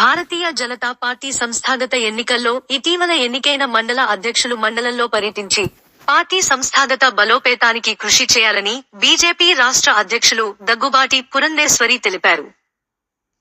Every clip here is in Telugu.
భారతీయ జనతా పార్టీ సంస్థాగత ఎన్నికల్లో ఇటీవల ఎన్నికైన మండల అధ్యక్షులు మండలంలో పర్యటించి పార్టీ సంస్థాగత బలోపేతానికి కృషి చేయాలని బీజేపీ రాష్ట్ర అధ్యక్షులు దగ్గుబాటి పురంధేశ్వరి తెలిపారు.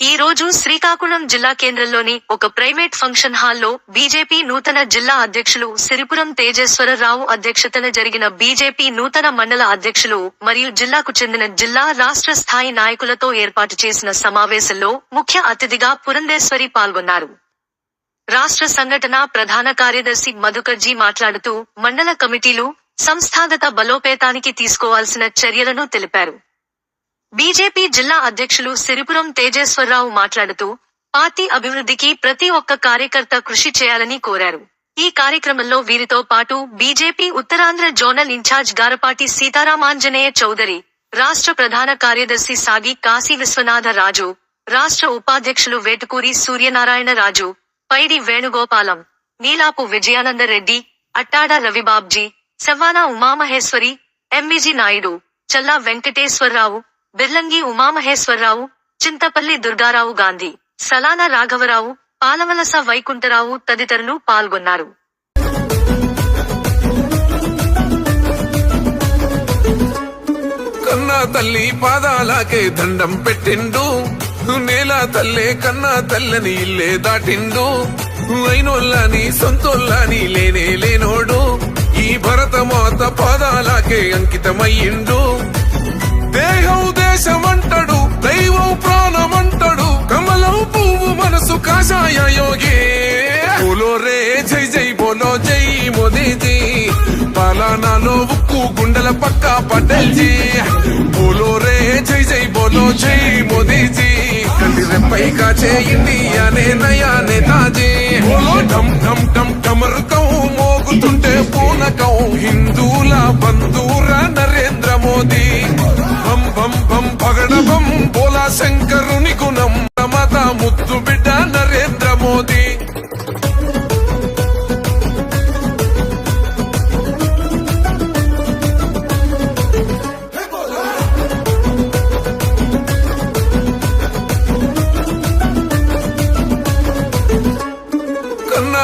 ఈ రోజు శ్రీకాకుళం జిల్లా కేంద్రంలోని ఒక ప్రైవేట్ ఫంక్షన్ హాల్లో బీజేపీ నూతన జిల్లా అధ్యక్షులు సిరిపురం తేజేశ్వరరావు అధ్యక్షతన జరిగిన బీజేపీ నూతన మండల అధ్యక్షులు మరియు జిల్లాకు చెందిన జిల్లా రాష్ట్ర స్థాయి నాయకులతో ఏర్పాటు చేసిన సమావేశంలో ముఖ్య అతిథిగా పురంధేశ్వరి పాల్గొన్నారు. రాష్ట్ర సంఘటన ప్రధాన కార్యదర్శి మధుకర్జీ మాట్లాడుతూ మండల కమిటీలు సంస్థాగత బలోపేతానికి తీసుకోవాల్సిన చర్యలను తెలిపారు. బీజేపీ జిల్లా అధ్యక్షులు సిరిపురం తేజేశ్వరరావు మాట్లాడుతూ పార్టీ అభివృద్ధికి ప్రతి ఒక్క కార్యకర్త కృషి చేయాలని కోరారు. ఈ కార్యక్రమంలో వీరితో పాటు BJP Uttarandhra zonal incharge Garapati Seetharamanjaneya Chowdary రాష్ట్ర ప్రధాన కార్యదర్శి సాగి కాశీ విశ్వనాథ రాజు రాష్ట్ర ఉపాధ్యక్షులు వేటుకూరి సూర్యనారాయణ రాజు పైడి వేణుగోపాలం నీలాపు విజయానంద రెడ్డి అట్టాడ రవిబాబ్జీ సవ్వానా ఉమామహేశ్వరి ఎంవిజి నాయుడు చల్లా వెంకటేశ్వరరావు బిర్లంగి ఉమామహేశ్వరరావు చింతపల్లి దుర్గారావు గాంధీ సలాన రాఘవరావు పాలవలస వైకుంఠరావు తదితరులు పాల్గొన్నారు. కన్నా తల్లి పాదాలకే దండం పెట్టిండు. నేల తల్లే కన్నా తల్లని ఇల్లే దాటిండు. అయినోళ్ళని సొంతోళ్ళని లేనే లేనోడు. ఈ భరత మాత పాదాలకే అంకితమయ్యిండు. బోలో జై మోదీజీ పాలనాలో ఉక్కు గుండెల పక్క పటేల్ జీ బోలో రే జై జై బోలో జై మోదీజీ కంటి రెప్పై కాచే ఇండియానే నయా నేతాజీ బోలో ఢమ్ ఢమ్ ఢమ్ ఢమరుకం మోగుతుంటే పూనకం. హిందూల బంధూర నరేంద్ర మోదీ. బం బం బం పగడ బం బోలా శంకరుని గుణ.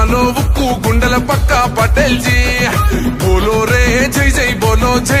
పాలనాలో ఉక్కు గుండెల పక్క పటేల్జీ బోలో రే జై జై బోలో జై.